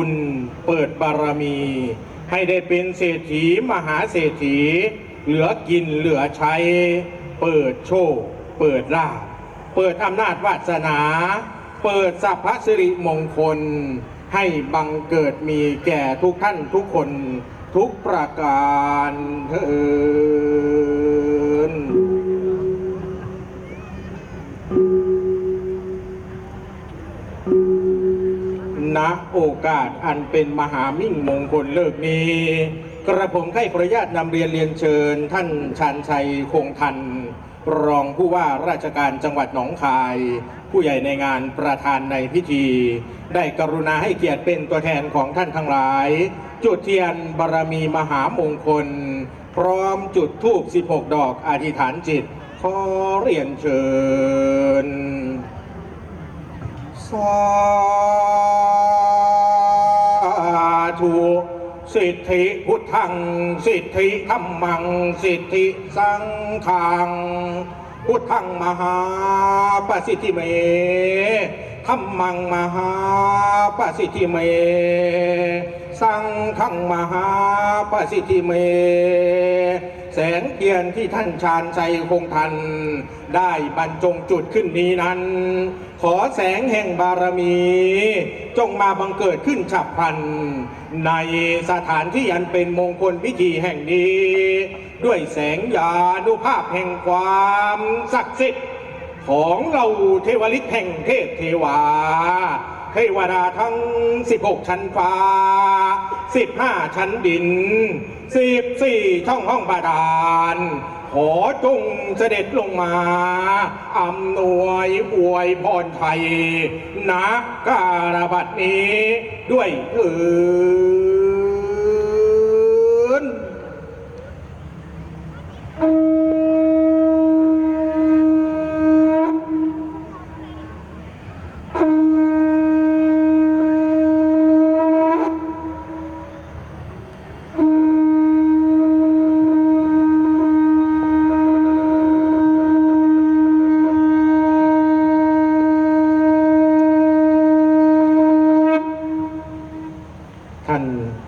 คุณเปิดบารมี ให้ได้เป็นเศรษฐีมหาเศรษฐี เหลือกินเหลือใช้ เปิดโชค เปิดลาภเปิดอำนาจวาสนา เปิดสัพพสิริมงคล ให้บังเกิดมีแก่ทุกท่านทุกคนทุกประการเถิน ณโอกาสอันเป็นมหามิ่งมงคลเลิกนี้ กระผมให้ขออนุญาตนำเรียนเรียนเชิญ ท่านชานชัยคงทัน รองผู้ว่าราชการจังหวัดหนองคาย ผู้ใหญ่ในงานประธานในพิธี ได้กรุณาให้เกียรติเป็นตัวแทนของท่านทั้งหลาย จุดเทียนบารมีมหามงคล พร้อมจุดธูป16 ดอกอธิษฐานจิต ขอเรียนเชิญ สาธุสิทธิพุทธัง สิทธิธรรมัง สิทธิสังฆัง พุทธังมหาปสิทธิเมธรรมังมหาปสิทธิเม สังฆังมหาปสิทธิเม แสงเทียนที่ท่านชาญชัยคงทัน ได้บรรจงจุดขึ้นนี้นั้น ขอแสงแห่งบารมี จงมาบังเกิดขึ้นฉับพลัน ในสถานที่อันเป็นมงคลพิธีแห่งนี้ ด้วยแสงยานุภาพแห่งความศักดิ์สิทธิ์ของเราเทวฤทธิ์แห่งเทพเทวาเทวดาทั้ง 16 ชั้นฟ้า 15 ชั้นดิน สิบสี่ช่องห้องบาดาล ขอจงเสด็จลงมาอำนวยอวยพรไทยนักการบัดนี้ด้วยเถิด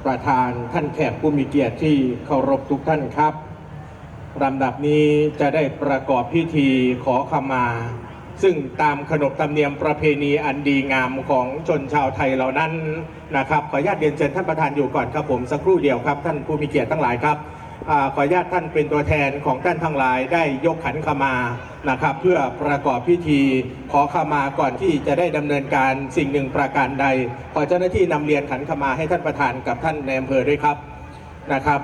ประธานท่านแขกผู้มีเกียรติที่เคารพทุกท่านครับลำดับนี้จะได้ประกอบพิธีขอขมา ซึ่งตามขนบธรรมเนียมประเพณีอันดีงามของชนชาวไทยเหล่านั้นนะครับขออนุญาตเรียนเชิญท่านประธานอยู่ก่อนครับผมสักครู่เดียวครับ ท่านผู้มีเกียรติทั้งหลายครับ ขออนุญาตท่านเป็นตัวแทนของท่านทั้งหลายได้ยกขันขมานะครับ เพื่อประกอบพิธีขอขมาก่อนที่จะได้ดำเนินการสิ่งหนึ่งประการใด ขอเจ้าหน้าที่นำเรียนขันขมาให้ท่านประธานกับท่านในอำเภอด้วยครับนะครับ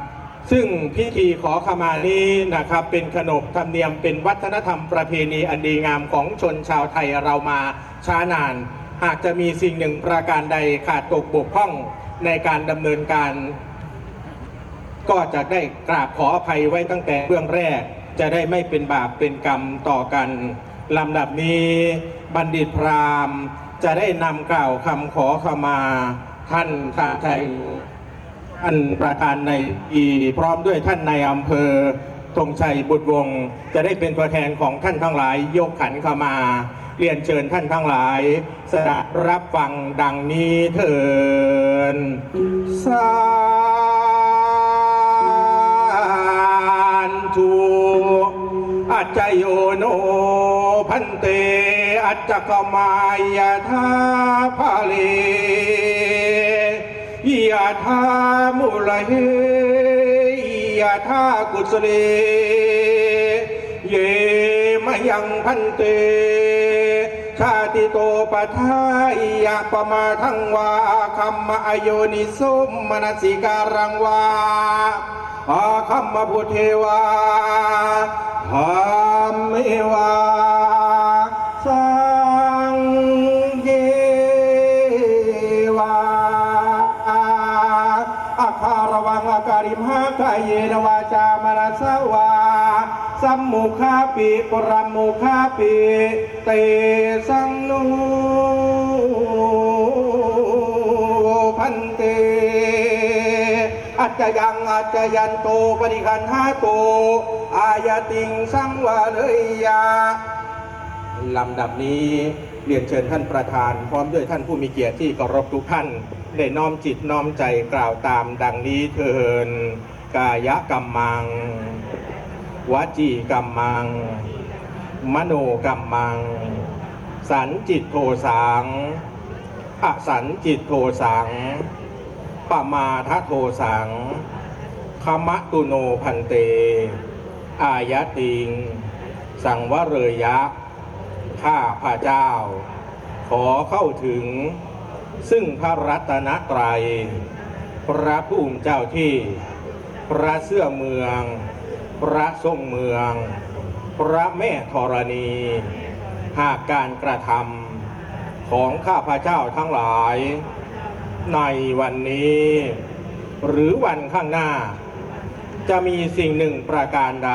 ซึ่งพิธีขอขมานี้นะครับ เป็นขนบธรรมเนียมเป็นวัฒนธรรมประเพณีอันดีงามของชนชาวไทยเรามาช้านาน หากจะมีสิ่งหนึ่งประการใดขาดตกบกพร่องในการดำเนินการ ก็จะได้กราบขออภัยไว้ตั้งแต่เบื้องแรก จะได้ไม่เป็นบาปเป็นกรรมต่อกันลำดับนี้บัณฑิตพราหมณ์ จะได้นำกล่าวคำขอขมาท่านทาไทยท่านประธานในอีพร้อมด้วยท่านในอำเภอธงชัยบุตรวงศ์จะได้เป็นตัวแทนของท่านทั้งหลาย ยกขันเข้ามา เรียนเชิญท่านทั้งหลาย สดับรับฟังดังนี้เถินสา อัจจโยโนพันเต อัจจกมายาธาภาเลยะธามุลเหยะธากุสเลเยมยังพันเต ชาติโตปะทายยะปมาทังวาคัมมะอโยนิสุมมนสิการังวาอาคัมมะพุทเทวา ธรรมเมวาสังเยวาอาคารวังอาการิมหากายเยนวาจามนัสสวาสัมมุขาปิปรมุขาปิเตสังนูพันเตอัจจยังอัจจยันโตปริคันหาโต อายติงสังวาเลยยาลำดับนี้เรียนเชิญท่านประธาน พร้อมด้วยท่านผู้มีเกียรติที่เคารพทุกท่าน ได้น้อมจิตน้อมใจกล่าวตามดังนี้เทินกายกรรมังวจีกรรมัง มโนกรรมัง สันจิตโทสังอสันจิตโทสังปมาทโทสังคมะตุโนพันเต อายะติง สังวเรยะ ข้าพระเจ้า ขอเข้าถึง ซึ่งพระรัตนตรัย พระผู้มเจ้าที่ พระเสื้อเมือง พระทรงเมือง พระแม่ธรณี หากการกระทำของข้าพระเจ้าทั้งหลาย ในวันนี้ หรือวันข้างหน้า จะมีสิ่งหนึ่งประการใด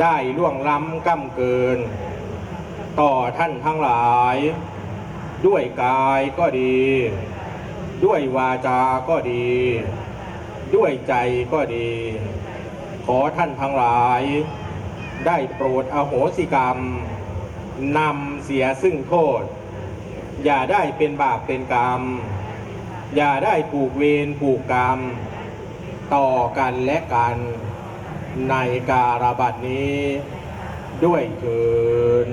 ได้ล่วงล้ำก้ำเกิน ต่อท่านทั้งหลาย ด้วยกายก็ดี ด้วยวาจาก็ดี ด้วยใจก็ดี ขอท่านทั้งหลาย ได้โปรดอโหสิกรรมนำเสียซึ่งโทษ อย่าได้เป็นบาปเป็นกรรม อย่าได้ผูกเวรผูกกรรม ต่อกันและกันในการบัดนี้ด้วยเถิน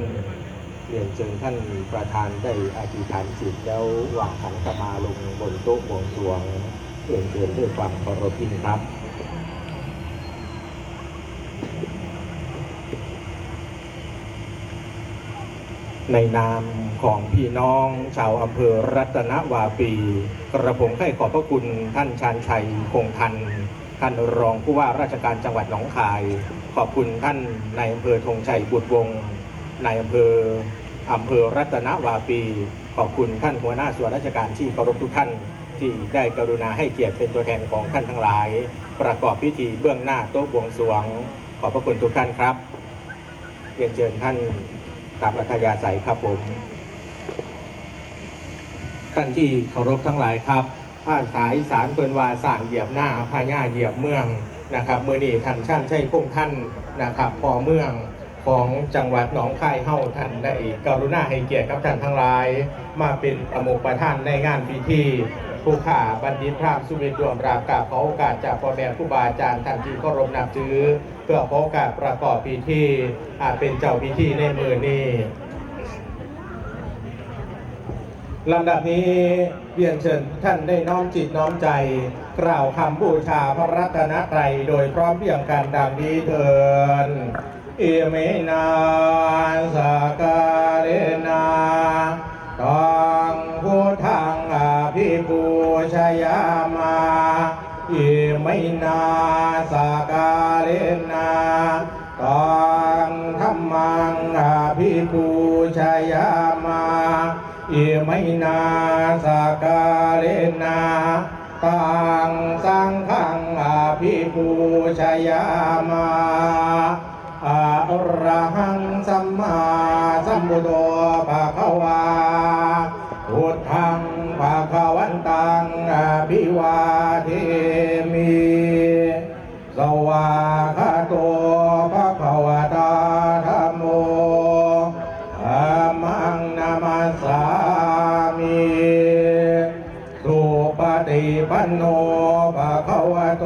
เรียนเชิญท่านประธานได้อธิษฐานจิตแล้ววางขันธมาลงบนโต๊ะบวงสรวงเรียนเชิญด้วยความเคารพยิ่งครับในนามของพี่น้องชาวอำเภอรัตนวาปี กระผมให้ขอบพระคุณท่านชาญชัยคงทัน ท่านรองผู้ว่าราชการจังหวัดหนองคาย ขอบคุณท่านในายอำเภอธงชัยบุตรวงศ์ในายอำเภออำเภอรัตนวาปี ขอบคุณท่านหัวหน้าส่วนราชการที่เคารพทุกท่านที่ได้กรุณาให้เกียรติเป็นตัวแทนของท่านทั้งหลาย ประกอบพิธีเบื้องหน้าโต๊ะบวงสรวง ขอบพระคุณทุกท่านครับเรียนเชิญท่านตามอัธยาศัยครับผมท่านที่เคารพทั้งหลายครับ ภาษาอีสานเปินวาสางเหยียบหน้าพญาเหยียบเมืองนะครับเมื่อนี้ท่านช่างใช่คงท่านนะครับพอเมืองของจังหวัดหนองคายเฮ้าท่านได้กรุณาให้เกียรติกับท่านทั้งหลาย มาเป็นประมุขประธานในงานพิธีผู้ข่าบัณฑิตพราหมณ์สุวิทย์ดวงรากาขอโอกาสจากพ่อแม่ครูบาอาจารย์ท่านที่เคารพนับถือ เพื่อขอโอกาสประกอบพิธีอาจเป็นเจ้าพิธีในมือนี้ลำดับนี้ เรียนเชิญท่านได้น้อมจิตน้อมใจ กล่าวคำบูชาพระรัตนตรัยโดยพร้อมเพรียงกันดังนี้เถินเอเมนาสากาเลนาตังพุทธังอภิปูชยามาเอเมนาสากาเลนาตังธรรมังอภิปูชยามาอิมินาสาก บูชยามาอะระหังสัมมาสัมพุทโธภะคะวาพุทธังภะคะวันตังอภิวาเทมิสวาคาโตภะคะวะตาธัมโมธัมมังนามาสามิสุปฏิปันโนภะคะวะโต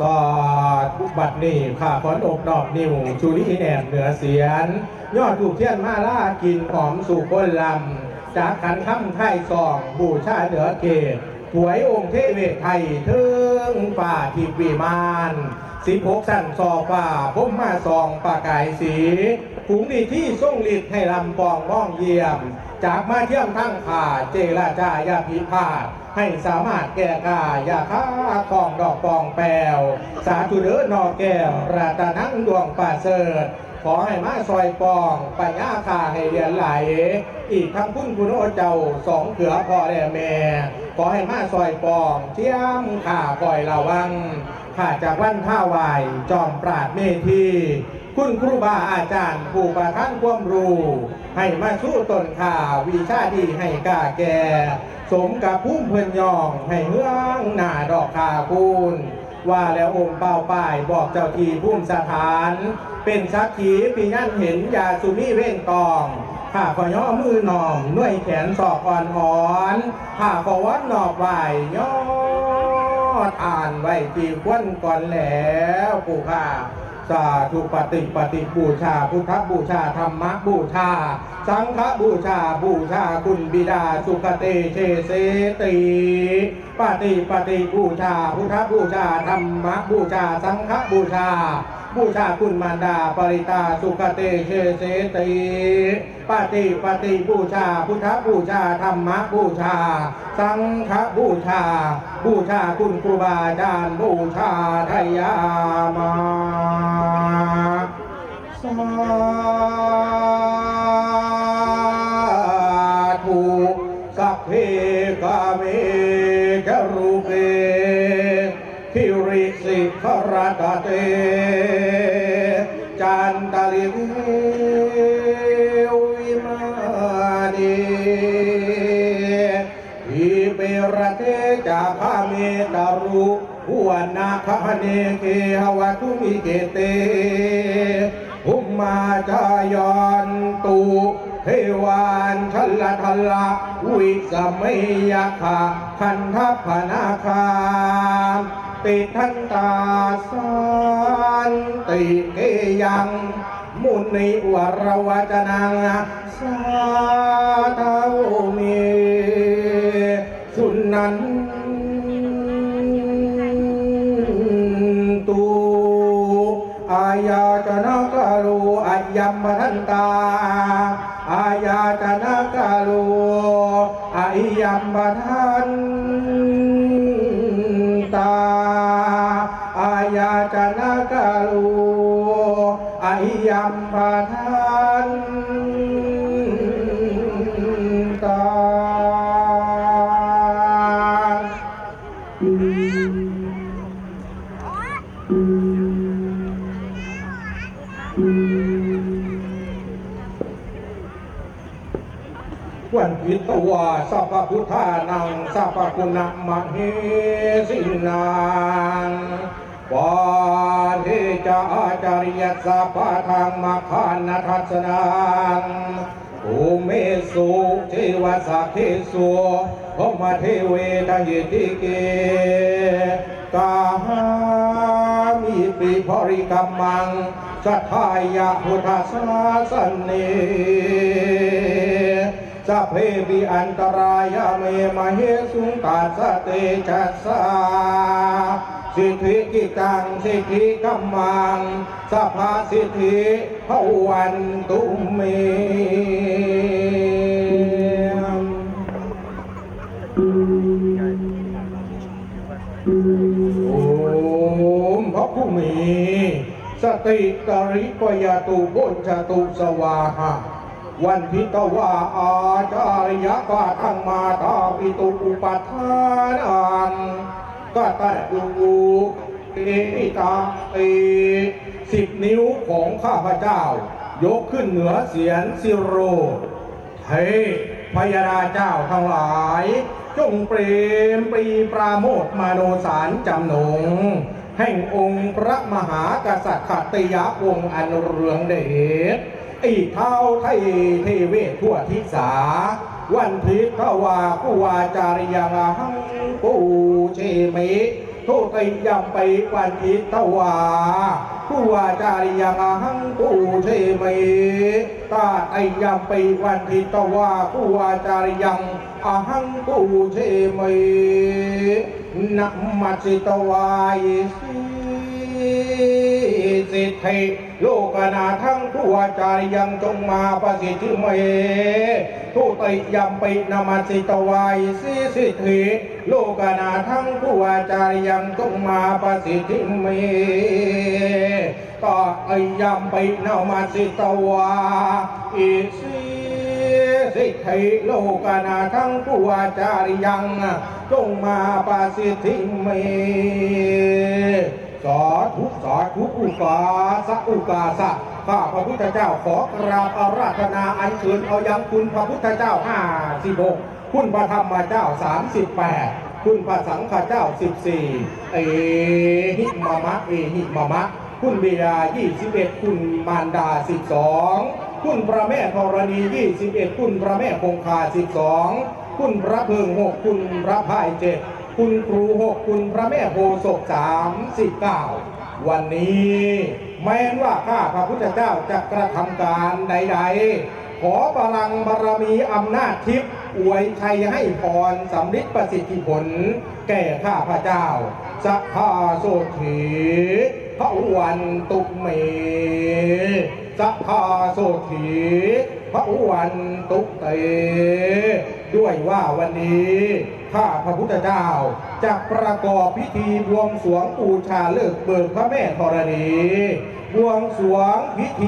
สาธุบัดนี้ข้าขอนอบนอบนิ้วชุลีแหนมเหนือเสียน ยอดถูกเทียนมาล่ากินหอมสู่คนลำ จากขันคำไทยซองบูชาเหนือเกตถวยองค์เทเวไทยถึงฝ่าทิพวิมานสิบหกสั้นซอฝ่าผมมาซองประกายสีขุงดีที่ทรงฤทธิ์ให้ลำปองม่องเยี่ยม จากมาเที่ยมทั้งขาเจราจายาพิพาท ให้สามารถแก่กายาค้าคองดอกปองแปวสาธุเด้อนอแก้วราตานังดวงป่าเสริฐขอให้มาซอยปองปัญญาคาให้เรียนไหล อีกทั้งพุ่นคุณโอเจ้าสองเขือพ่อและแม่ ขอให้มาซอยปองเที่ยมข่าปล่อยระวัง ข้าจากวันท่าวายจอมปราดเมธีคุณครูบาอาจารย์ผู้ประท่านความรู้ ให้มาสู้ตนข่าวิชาดีให้กาแก่ สมกับพุ่มเพิ่นยองให้เฮืองหน้าดอกคาคูณว่าแล้วองค์เป้าป้ายบอกเจ้าทีพุ่มสถาน เป็นสักขีปีนั่นเห็นยาสุมีเว่งตองข้าขอย่อมือหน่อมน่วยแขนศอกอ่อนหอนข้าขอวัดหนอบไหวย่อ อทานไว้ที่ควนก่อนแล้วปู่ข้าสาธุปฏิปฏิบูชา พุทธบูชาธรรมบูชา สังฆบูชาบูชาคุณบิดาสุขเตเชเสติปฏิปฏิบูชา พุทธบูชาธรรมบูชา สังฆบูชา บูชาคุณมารดาปริตาสุขเตเชเสติปฏิปฏิบูชา พุทธบูชาธรรมบูชา สังฆบูชา บูชาคุณครูบาอาจารย์บูชาทยามา เนเกหวะทุมิเกเตภุมมาจายอนตุเทวานชัลละทัลละวิสมัยยะคะคันทัพนาคามติทันตาสันติเกยังมุนิวรวจนังสาธาเมสุนันายาจนะกาลูอายัมมทันตาอายาจนะกาลูอายัมมทันตาอายาจนะกาลูอายัมมทัน วันพิตวาสัพพุทธานังสัพพคุณะมะเหสินังปาเทจาจาริยสัพพะทางมาคานทัศนังภูเมสุเทวสักเทสุพมเทเวทังยิติเก กาหามิปิภริกรรมังสัทธายะพุทธศาสเนสัพเพปิอันตรายาเมมเหสุงตัสสะเตชัสสาสิทธิกิตังสิทธิกัมมังสัพพสิทธิภวันตุเม มี สติตริปยาตุบุญจตุสวาหะวันทิตวาอาจาริยกาทังมาตาปิตุอุปัฏฐานันก็แต่ดูเอตาเอสิบนิ้วของข้าพเจ้า ยกขึ้นเหนือเสียนสิโรเฮ้พยาราเจ้าทั้งหลาย จงเปรมปรีปราโมทมาโนสารจำหนง แห่งองค์พระมหากษัตริย์ขติยะวงศ์อันเรืองเดชอีเท่าไทยเทเวทั่วทิศาวันทิทวาผู้วาจาริยังหังปูเชมิทุติยมไปวันทิทวาผู้วาจาริยังหังปูเชมิตาไอยมไปวันทิทวาผู้วาจาริยังอหังปูเชมิ นะมัสสิตวายสิสิทธิโลกนาทั้งผู้วาจาริยังจงมาประสิทธิเมทุติยมปินามาสิตวายสิสิทธิโลกนาทั้งผู้วาจาริยังจงมาประสิทธิเมต่อไอยมปินามาสิตวาอิสิสิทธิโลกนาทั้งผู้วาจาริยัง จงมาปาสิทธิเมสาธุสาธุอุกาสะอุกาสะข้าพระพุทธเจ้าขอกราบอาราธนาอัญเชิญเอายังคุณพระพุทธเจ้าห้าสิบหกคุณพระธรรมเจ้าสามสิบแปดคุณพระสังฆเจ้าสิบสี่เอหิมามะเอหิมามะ คุณบิดายี่สิบเอ็ดคุณมารดาสิบสองคุณพระแม่ธรณียี่สิบเอ็ดคุณพระแม่คงคาสิบสอง คุณพระเพิงหกคุณพระพายเจ็ดคุณครูหกคุณพระแม่โพศกสามสิบเก้าวันนี้แม้นว่าข้าพระพุทธเจ้าจะกระทำการใด ๆ ขอพลังบารมีอำนาจทิพย์อวยชัยให้พรสำฤทธิ์ประสิทธิผล แก่ข้าพระเจ้าสัพพาโสถีพระวันตุเม สัพพาโสถีพระวันตุเต ด้วยว่าวันนี้ ข้าพระพุทธเจ้าจะประกอบพิธีบวงสรวงบูชาเลิกเบิกพระแม่ธรณี บวงสรวงพิธี